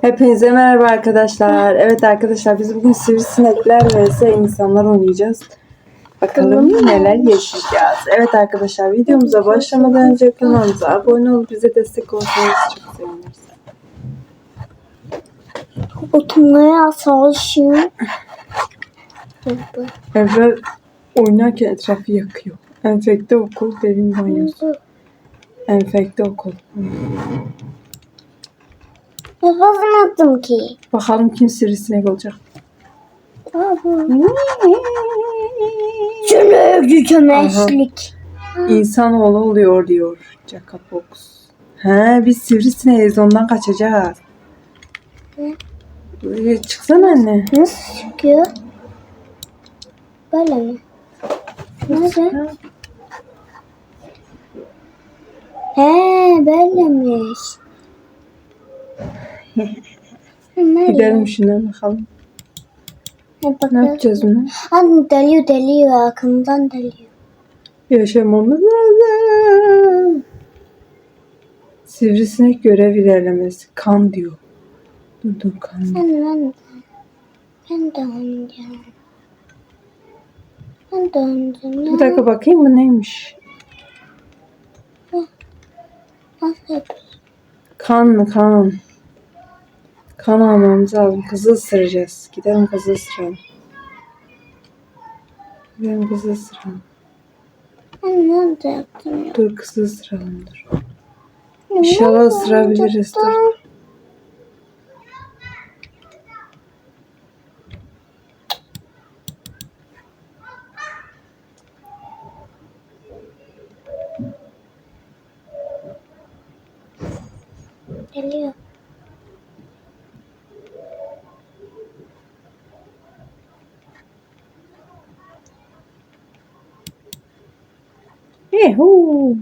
Hepinize merhaba arkadaşlar. Evet arkadaşlar biz bugün sivrisinekler vs insanlar oynayacağız. Bakalım neler yaşayacağız. Evet arkadaşlar videomuza başlamadan önce kanalımıza abone olup bize destek olursanız çok seviniriz. Oturmaya savaşıyor. Evvel oynarken etrafı yakıyor. Enfekte okul, devin banyosu. Enfekte okul. Attım ki? Bakalım kim sivrisinek olacak. Şunu kömeşlik. İnsanoğlu oluyor diyor Jacobox. He biz sivrisineğiz ondan kaçacağız. Buraya çıksana anne. Nasıl çıkıyor? Böyle mi? Nasıl? He böylemiş. Gidelim şuna bakalım. He, bak- Ne yapacağız bunu? Hani deliyor deliyor arkamdan deliyor. Yaşamamız lazım. Sivrisinek görev ilerlemesi. Kan diyor. Dur dur kan. Ben ben ben de oynayacağım. Ben de oynayacağım ya. Bir dakika bakayım bu neymiş? Nasıl yapıyorsun? Kan mı kan? Kan almamız lazım. Kızı ısıracağız. Gidelim kızı ısıralım. Gidelim kızı ısıralım. Ben yaptım ya? Dur kızı ısıralım dur. İnşallah ısırabiliriz. Dur. Geliyor. Yuhuu.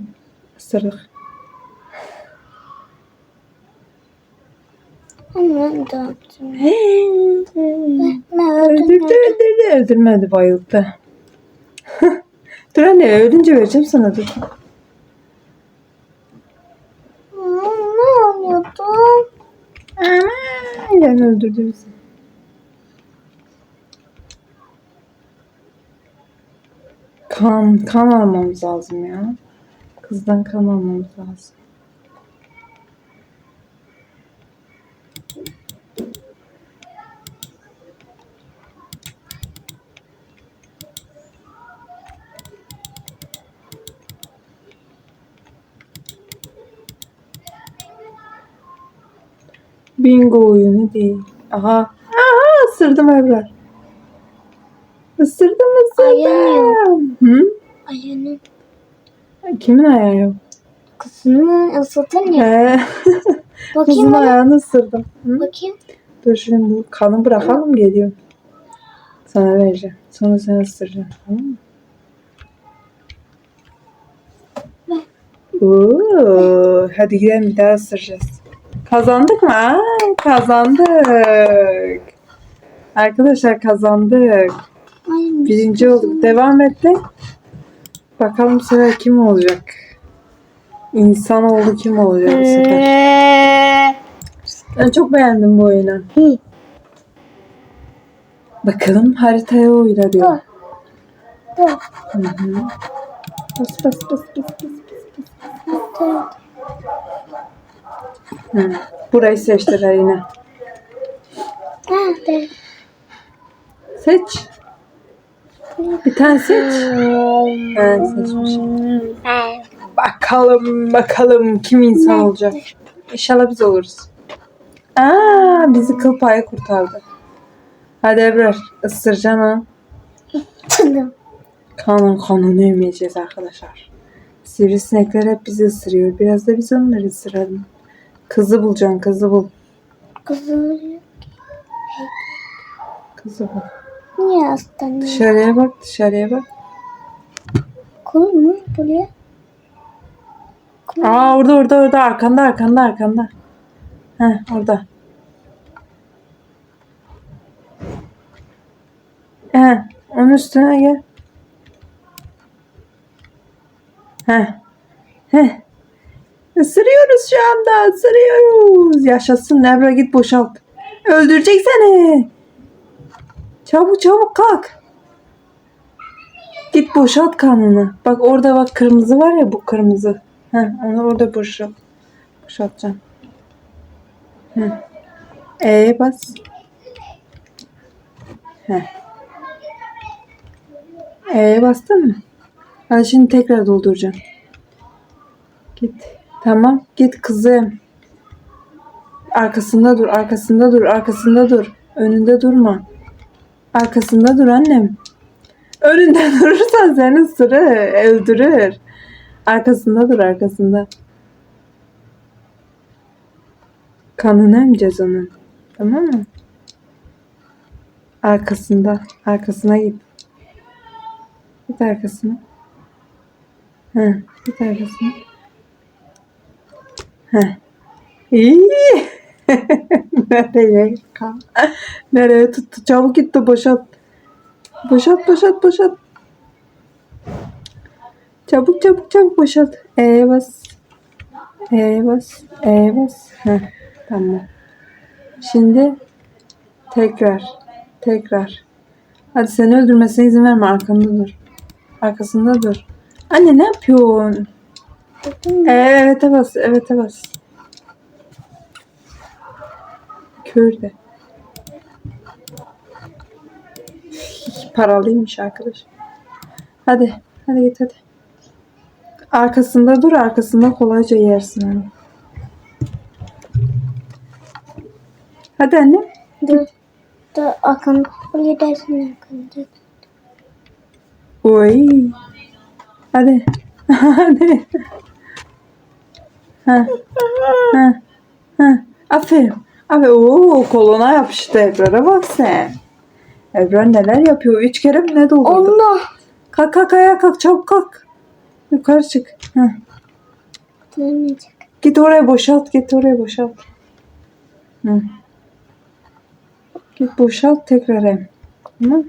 Isırdık. Ben nerede yaptım Öldürdü öldürdü. Öldürmedi bayıldı. dur anne ölünce vereceğim sana dur. Hmm, Ne oynuyordum? Aman yani öldürdü bizi. Kan, kan almamız lazım ya. Kızdan kan almamız lazım. Bingo oyunu değil. Aha. Aha ısırdım Ebrar. Isırdım ısırdım. Hı? Ayağını Kimin ayağı yok? kızını ısıtın ya. Bakayım Kızın bana. ayağını ısırdım. Hı? Bakayım. Dur şimdi bu kanı bırakalım geliyor. Sana vereceğim. Sonra sen ısıracaksın. Tamam mı? Oo, hadi gidelim bir daha ısıracağız. Kazandık mı? Aa, kazandık. Arkadaşlar kazandık. Birinci olduk. Devam et de. Bakalım bu sefer kim olacak? İnsanoğlu kim olacak bu sefer? Ben çok beğendim bu oyunu. Hı. Bakalım haritaya oyna diyor. Dur. Dur. Hı hı. Bas bas bas bas bas. Dur. Hı. Burayı seçtiler yine. Seç. Bir tane seç. Ben seçmişim. Bakalım bakalım kim insan olacak. İnşallah biz oluruz. Aa bizi kıl payı kurtardı. Hadi Ebrar ısıracaksın ha. Tamam. Kanın kanını emeceğiz arkadaşlar. Sivrisinekler hep bizi ısırıyor. Biraz da biz onları ısıralım. Kızı bulacaksın kızı bul. Kızım Kızı bul. Niye hastaneye? Dışarıya bak dışarıya bak. Kul mu buraya? Aa orada orada orada arkanda arkanda arkanda. Heh orada. Heh onun üstüne gel. Heh. Heh. Isırıyoruz şu anda. Isırıyoruz. Yaşasın Nebra git boşalt. Öldürecek seni. Çabuk çabuk kalk. Git boşalt karnını. Bak orada bak kırmızı var ya bu kırmızı. Heh, onu orada boşalt. Boşaltacağım. Heh. E'ye bas. Heh. E'ye bastın mı? Hadi şimdi tekrar dolduracağım. Git. Tamam. Git kızım. Arkasında dur. Arkasında dur. Arkasında dur. Önünde durma. Arkasında dur annem. Önünde durursan seni ısırır. Öldürür. Arkasında dur. Arkasında. Kanını emeceğiz onun. Tamam mı? Arkasında. Arkasına git. Git arkasına. Hı, git arkasına. Hı. İyi. Nereye? Nereye tuttu? Çabuk git de boşalt. Boşalt, boşalt, boşalt. Çabuk, çabuk, çabuk boşalt. E'ye bas. E'ye bas. E'ye bas. Heh, tamam. Şimdi tekrar. Tekrar. Hadi seni öldürmesine izin verme. Arkanda dur. Arkasında dur. Anne ne yapıyorsun? Evet bas. Evet bas. Kör de. Paralıymış arkadaş. Hadi. Hadi git hadi. Arkasında dur. Arkasında kolayca yersin hani. Hadi anne. Dur. Dur akın. Buraya dersin akın. Oy. Hadi. Hadi. Ha. Ha. Ha. Aferin. Abi o koluna yapıştı Ebrar'a bak sen. Ebrar neler yapıyor? Üç kere mi ne doldurdu? Allah. Kalk kalk ayağa kalk çabuk kalk. Yukarı çık. Dönmeyecek. Git oraya boşalt. Git oraya boşalt. Hı. Git boşalt tekrar em. Tamam.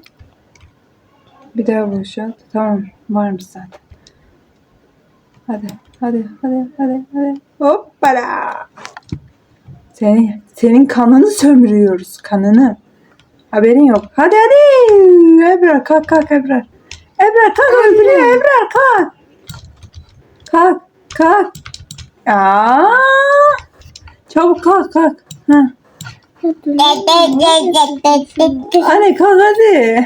Bir daha boşalt. Tamam. Varmış zaten. Hadi. Hadi. Hadi. Hadi. Hadi. Hoppala. Seni, senin kanını sömürüyoruz. Kanını. Haberin yok. Hadi hadi. Ebrar kalk kalk Ebrar. Ebrar kalk öldürüyor. Ebrar kalk. Kalk. Kalk. Aa! Çabuk kalk kalk. Ha. Anne kalk hadi.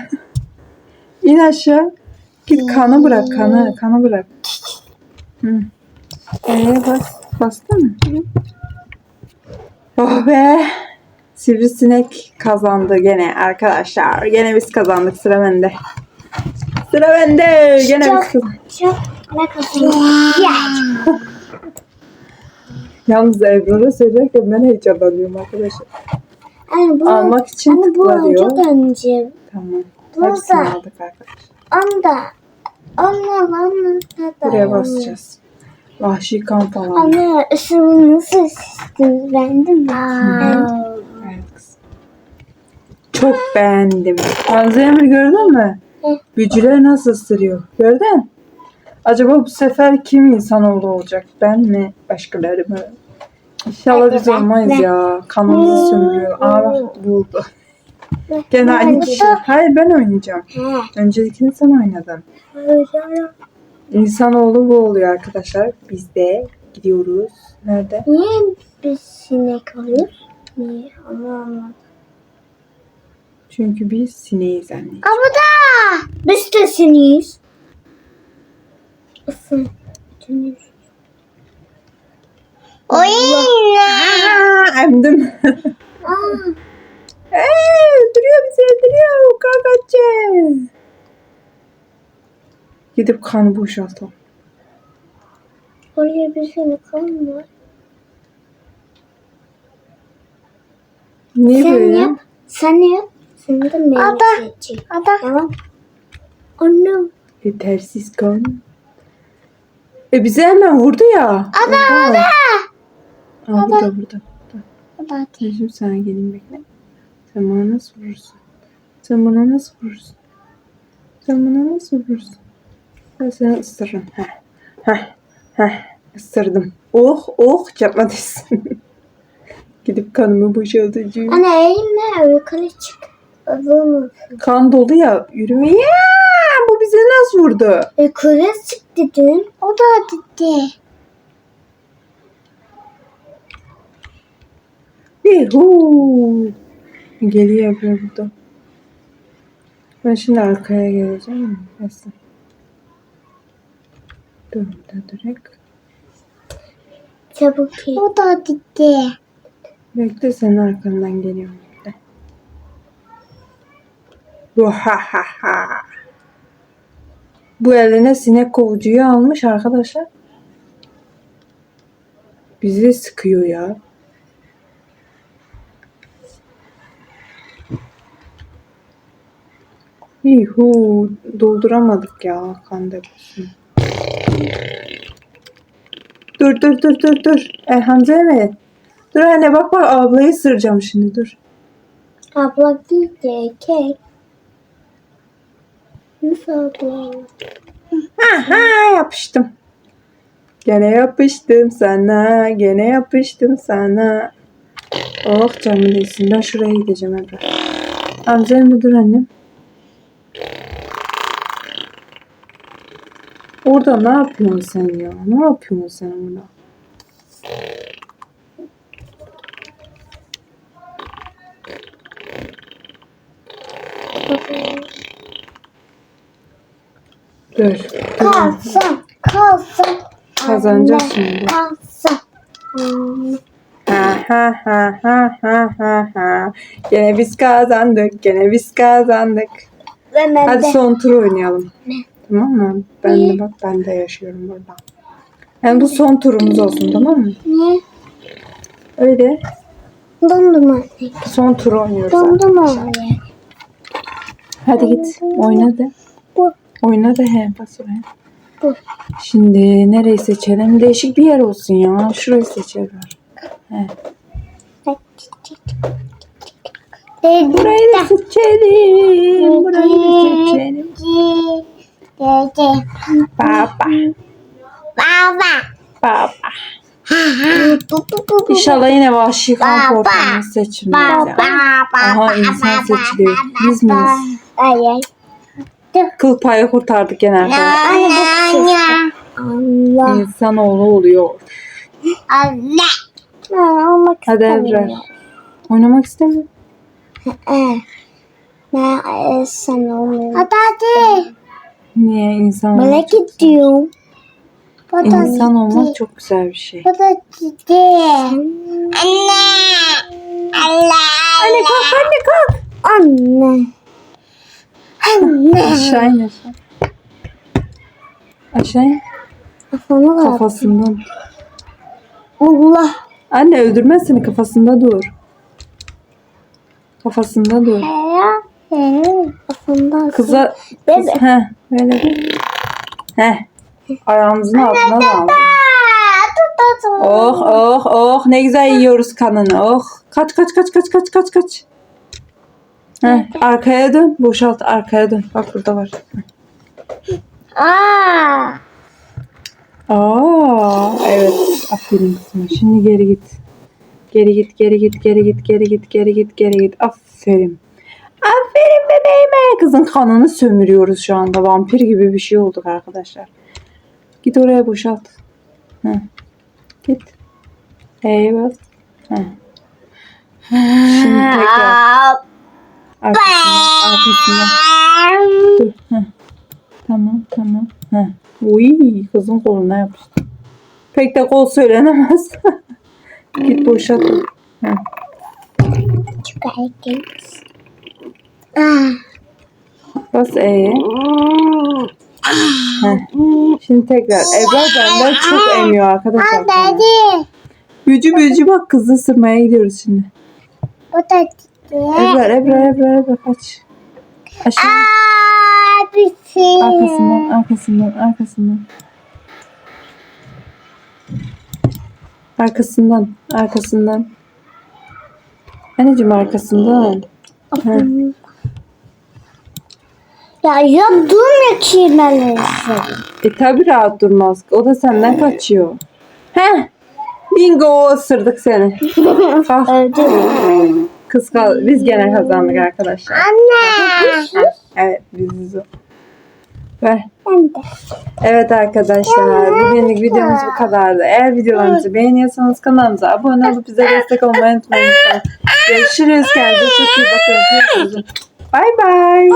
İn aşağı. Git kanı bırak kanı. Kanı bırak. Hı. Ee, bas. Bastın mı? Oh be. Sivrisinek kazandı gene arkadaşlar. Gene biz kazandık sıra bende. Sıra bende. Gene biz kazandık. Çok ne? Ya. Yalnız Ebrar'a söylerken ben heyecanlanıyorum arkadaşlar. Anne bu, Almak için anne bu tıkla diyor. çok önce. Tamam. Burada. Hepsini aldık arkadaşlar. Onda. Onunla onunla da. Buraya basacağız. Vahşi kan falan. Anne ışığını nasıl sistiniz beğendin mi? Beğendim. Evet kızım. Çok beğendim. Emir gördün mü? Hı. Bücüler nasıl ısırıyor? Gördün? Acaba bu sefer kim insanoğlu olacak? Ben mi? Başkaları mı? İnşallah biz Ben, olmayız ben. ya. Kanımızı sömürüyor. Aa bak buldu. Gene aynı kişi. Hayır ben oynayacağım. He. Öncelikini sen oynadın. İnsanoğlu bu oluyor arkadaşlar. Biz de gidiyoruz. Nerede? Niye biz sinek alıyoruz? Niye? Onu anlamadım. Çünkü biz sineğiz anne. Ama da biz de sineğiz. Isın. Oyun. Emdim. Aa, Eee öldürüyor bizi öldürüyor. Kakacı. Gidip kanı boşaltalım. oraya bir sinek alma. Niye Sen böyle? yap. Sen yap. Sen de meyve seçecek. Ada. Tamam. Anne. Yetersiz kan. E bize hemen vurdu ya. Ada ada. Aa, burada burada. Ada. Ben şimdi sana geleyim bekle. Sen bana nasıl vurursun? Sen bana nasıl vurursun? Sen bana nasıl vurursun? Ben seni ısırırım. Heh. Heh. Heh. Isırdım. Oh oh çarpmadıysın. Gidip kanımı boşaltacağım. Anne eğilme yukarı çık. Mü? Kan dolu ya. Yürümeye. Bu bize nasıl vurdu? Yukarı çık dedin. O da dedi. Yuhuu. Geliyor burada. Ben şimdi arkaya geleceğim. Neyse. Burada direkt. Çabuk gel. O da dedi. Bekle senin arkandan geliyorum. Bekle. Vahahaha. Bu eline sinek kovucuyu almış arkadaşlar. Bizi sıkıyor ya. Yuhu dolduramadık ya kan deposunu. Dur dur dur dur dur. E, Hamza mi? Dur anne bak bak ablayı ısıracağım şimdi dur. Abla dedi kek. Nasıl abla? Aha yapıştım. Gene yapıştım sana. Gene yapıştım sana. Oh canım değilsin. Ben şuraya gideceğim Ebru. Hamza mi dur annem. Orada ne yapıyorsun sen ya? Ne yapıyorsun sen orada? Dur. Kalsın. Kalsın. Kazanacağız şimdi. Kalsın. Ha ha ha ha ha ha ha. Gene biz kazandık. Gene biz kazandık. Ve ben Hadi de. son tur oynayalım. Tamam mı? Ben de bak ben de yaşıyorum burada. Yani bu son turumuz olsun tamam mı? Ne? Öyle. Dondurma. Son tur oynuyoruz. artık. Dondurma. Hadi git. Oyna de. Bu. Oyna de he. Oraya. Bu. Şimdi nereyi seçelim? Değişik bir yer olsun ya. Şurayı seçelim. He. Burayı da seçelim. Burayı da seçelim. Dede. Baba. Baba. Baba. Bu, bu, bu, bu. İnşallah yine vahşi kan korkmamız seçilmez Baba. Aha insan seçiliyor. Biz miyiz? Hayır. Kıl payı kurtardık gene arkadaşlar. Anne bu kız. Allah. İnsanoğlu oluyor. Anne. Ben olmak Hadi. Ebru. Oynamak istemiyorum. Ee, Ben e, sen olmuyorum. Hadi hadi. Niye insan olmak? Merak ediyorum. İnsan olmak çok güzel bir şey. Bu da ciddi. Anne. Allah. Anne kalk anne kalk. Anne. Anne. Aşağı in aşağı. Aşağı in. Kafamı. Kafasından. Allah. Anne öldürmez seni kafasında dur. Kafasında dur. Kafamda. Kıza Bebe. kız, heh, böyle bir. Heh. Ayağımızın altına da aldım. Oh oh oh ne güzel yiyoruz kanını. Oh. Kaç kaç kaç kaç kaç kaç kaç. Heh, arkaya dön. Boşalt arkaya dön. Bak burada var. Aa. Aa evet. Aferin kızıma. Şimdi geri git. Geri git, geri git, geri git, geri git, geri git, geri git. Aferin. Aferin bebeğime. Kızın kanını sömürüyoruz şu anda. Vampir gibi bir şey olduk arkadaşlar. Git oraya boşalt. Heh. Git. E'ye bas. Heh. Şimdi tekrar arkasına, arkasına. Dur. Tamam, tamam. Heh. Uy, kızın koluna yapıştı. Pek de kol söylenemez. Git boşalt. Heh. Aa. Bas E'ye. Şimdi tekrar. Ebra benden çok emiyor arkadaşlar. Dedi. Büyücü büyücü bak kızı ısırmaya gidiyoruz şimdi. Bu da dedi. Ebra, Ebra, Ebra, Ebra kaç. Aşağı. Abisi. Arkasından, arkasından, arkasından. Arkasından, arkasından. Anneciğim arkasından. Heh. Ya ya durmuyor ki ben E tabi rahat durmaz. O da senden kaçıyor. Heh. Bingo ısırdık seni. Öldüm. Kız kal biz gene kazandık arkadaşlar. Anne. Evet biziz o. Ver. Evet arkadaşlar bugünlük videomuz bu kadardı. Eğer videolarımızı beğeniyorsanız kanalımıza abone olup bize destek olmayı unutmayın. lütfen. Görüşürüz. Kendinize çok iyi bakın. Bay bay.